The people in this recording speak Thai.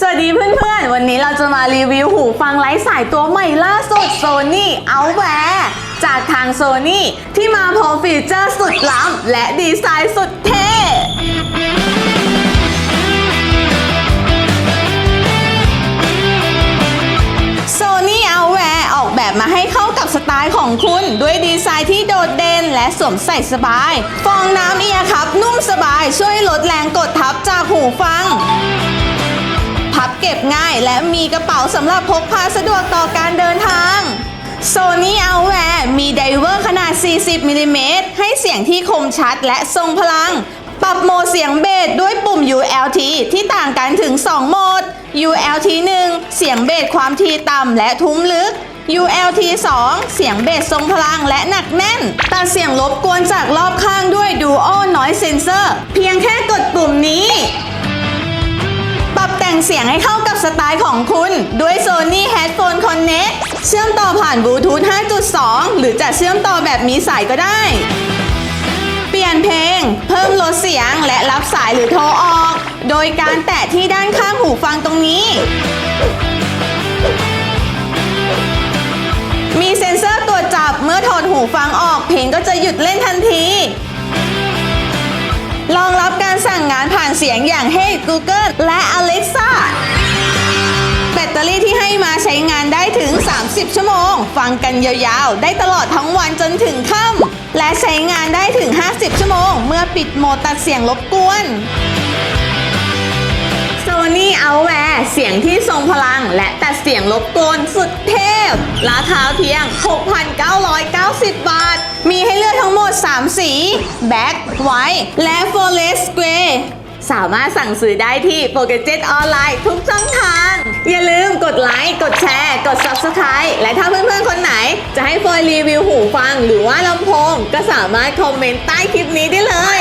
สวัสดีเพื่อนๆ วันนี้เราจะมารีวิวหูฟังไร้สายตัวใหม่ล่าสุด Sony Outwear จากทาง Sony ที่มาพร้อมฟีเจอร์สุดล้ำและดีไซน์สุดเท่ Sony Outwear ออกแบบมาให้เข้ากับสไตล์ของคุณ ด้วยดีไซน์ที่โดดเด่นและสวมใส่สบาย ฟองน้ำเอียครับ นุ่มสบายช่วยลดแรงกดทับจากหูฟัง เก็บง่าย และมีกระเป๋าสำหรับพกพาสะดวกต่อการเดินทาง Sony Outwear มีไดเวอร์ขนาด 40มิลลิเมตรให้เสียงที่คมชัดและทรงพลัง ปรับโหมดเสียงเบสด้วยปุ่ม ULT ที่ต่างกันถึง 2 โหมด ULT 1 เสียงเบสความถี่ต่ำและทุ้มลึก ULT 2 เสียงเบสทรงพลังและหนักแน่น ตัดเสียงรบกวนจากรอบข้างด้วย Duo Noise Sensor เพียงแค่กดปุ่มนี้ งเสียงให้เข้ากับสไตล์ของคุณ ด้วย Sony Headphone Connect เชื่อมต่อผ่านบลูทูธ 5.2 หรือจะเชื่อมต่อแบบมีสายก็ได้ เปลี่ยนเพลง เพิ่มลดเสียงและรับสายหรือโทรออก โดยการแตะที่ด้านข้างหูฟังตรงนี้ มีเซ็นเซอร์ตรวจจับเมื่อถอดหูฟังออก เพลงก็จะหยุดเล่นทันที รองรับการสั่งงานผ่าน เสียงอย่าง Hey Google และ Alexa แบตเตอรี่ที่ให้มาใช้งานได้ถึง 30 ชั่วโมง ฟังกันยาวๆ ได้ตลอดทั้งวันจนถึงค่ำและใช้งานได้ถึง 50 ชั่วโมง เมื่อปิดโหมดตัดเสียงรบกวน Sony Outwear เสียงที่ทรงพลังและตัดเสียงรบกวนสุดเทพ ราคาเพียง 6,990 บาท มีให้เลือกทั้งหมด 3 สี Black White และ Forest Grey สามารถสั่งซื้อได้ที่โปรเกเจ็ตออนไลน์ทุกช่องทาง อย่าลืมกดไลค์ กดแชร์ กด Subscribe และถ้าเพื่อนๆ คนไหน จะให้เฟยรีวิวหูฟังหรือว่าลำโพง ก็สามารถคอมเมนต์ใต้คลิปนี้ได้เลย